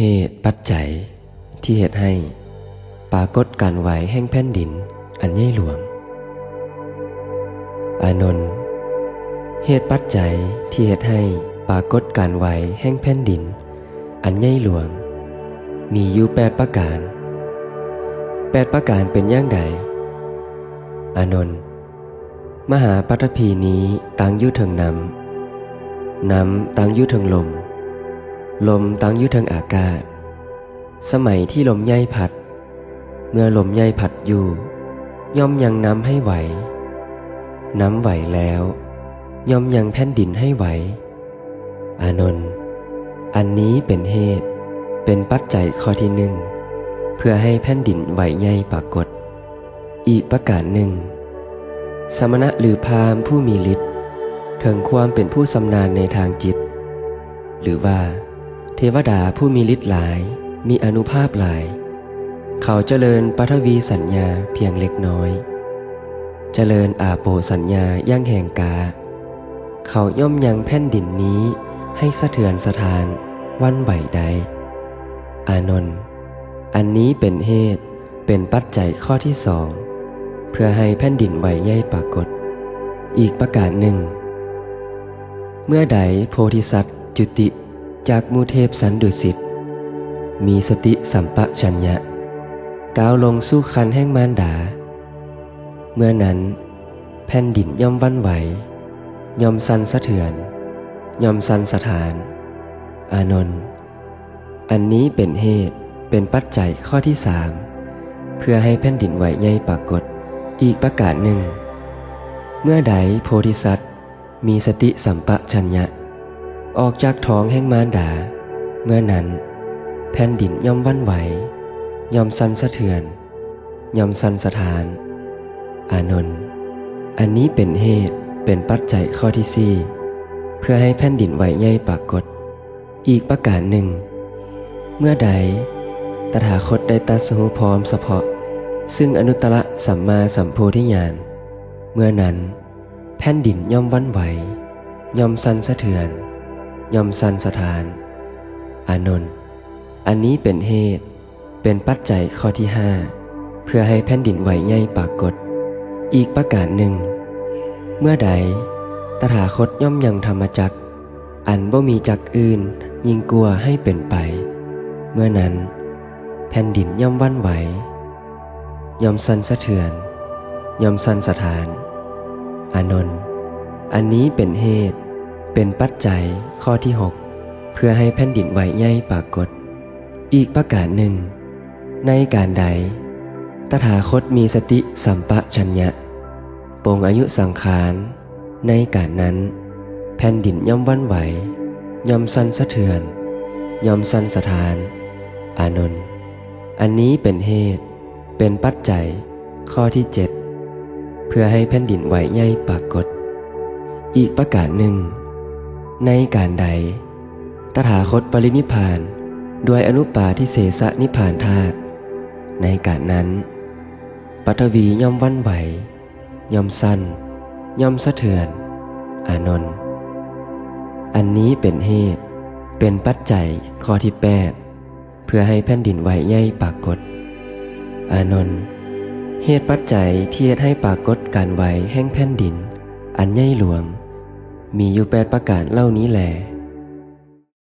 เหตุปัจจัย ที่เหตุให้ปรากฏการไหวแห่งแผ่นดิน อันใหญ่หลวง อานนท์เหตุปัจจัยที่เหตุให้ปรากฏการไหวแห่งแผ่นดิน อันใหญ่หลวง มีอยู่แปดประการแปดประการเป็นอย่างใดอานนท์มหาปัตภีนี้ตั้งยู่เทิงน้ำน้ำตั้งยู่เทิงลม ลมตั้งอยู่ทิงอากาศ สมัยที่ลมใหญ่พัด เมื่อลมใหญ่พัดอยู่ ย่อมยังน้ำให้ไหว น้ำไหวแล้ว ย่อมยังแผ่นดินให้ไหว อานนท์อันนี้เป็นเหตุ เป็นปัจจัยข้อที่หนึ่ง เพื่อให้แผ่นดินไหวใหญ่ปรากฏ อีกประการหนึ่ง สมณะหรือพราหมณ์ผู้มีฤทธิ์ถึงความเป็นผู้สำนาญในทางจิต หรือว่า เทวดาผู้มีฤทธิ์หลาย มีอนุภาพหลาย เขาเจริญปัทวีสัญญาเพียงเล็กน้อย เจริญอาโปสัญญาย่างแห่งกา เขาย่อมยังแผ่นดินนี้ให้สะเทือนสถานวันไหวใด อานนท์อันนี้เป็นเหตุเป็นปัจจัยข้อที่สองเพื่อให้แผ่นดินไหวใหญ่ปรากฏ อีกประการหนึ่ง เมื่อใดโพธิสัตว์จุติ จากมูเทพสันดุสิตมีสติสัมปชัญญะก้าวลงสู้คันแห่งมารดา เมื่อนั้น แผ่นดินย่อมวันไหว ย่อมสั่นสะเทือน ย่อมสั่นสถาน อานนท์อันนี้เป็นเหตุเป็นปัจจัยข้อที่สามเพื่อให้แผ่นดินไหวใหญ่ปรากฏอีกประกาศหนึ่ง เมื่อใดโพธิสัตว์มีสติสัมปชัญญะ ออกจากท้องแห่งมารดา เมื่อนั้น แผ่นดินย่อมวันไหว ย่อมสั่นสะเทือน ย่อมสั่นสถาน อานนท์อันนี้เป็นเหตุเป็นปัจจัยข้อที่สี่เพื่อให้แผ่นดินไหวใหญ่ปรากฏ อีกประการหนึ่ง เมื่อใด ตถาคตได้ตัดสู้พร้อมเฉพาะ ซึ่งอนุตตรสัมมาสัมโพธิญาณเมื่อนั้น แผ่นดินย่อมวันไหว ย่อมสั่นสะเทือน ย่อมสันสถาน อานนท์อันนี้เป็นเหตุ เป็นปัจจัยข้อที่ห้าเพื่อให้แผ่นดินไหวใหญ่ปรากฏ อีกประการหนึ่ง เมื่อใด ตถาคตย่อมยังธรรมจักอันบ่มีจักอื่น ยิงกลัวให้เป็นไป เมื่อนั้น แผ่นดินย่อมวันไหว ย่อมสันสะเทือน ย่อมสันสถาน อานนท์อันนี้เป็นเหตุ เป็นปัจจัยข้อที่หกเพื่อให้แผ่นดินไหวใหญ่ปรากฏ อีกประการหนึ่ง ในการใด ตถาคตมีสติสัมปชัญญะปรงอายุสังขาร ในการนั้น แผ่นดินย่อมวันไหว ย่อมสั่นสะเทือน ย่อมสั่นสถาน อานนท์อันนี้เป็นเหตุ เป็นปัจจัย ข้อที่เจ็ดเพื่อให้แผ่นดินไหวใหญ่ปรากฏ อีกประการหนึ่ง ในการใด ตถาคตปรินิพานด้วยอนุปาทิเสสนิพานธาตุในการนั้นปัทวีย่อมวันไหว ย่อมสั้น ย่อมสะเทือน อานนท์อันนี้เป็นเหตุ เป็นปัจจัยข้อที่แปดเพื่อให้แผ่นดินไหวใหญ่ปรากฏ อานนท์เหตุปัจจัยที่เฮ็ดให้ปรากฏการไหวแห่งแผ่นดิน อันใหญ่หลวง มีอยู่แปดประการเล่านี้แหละ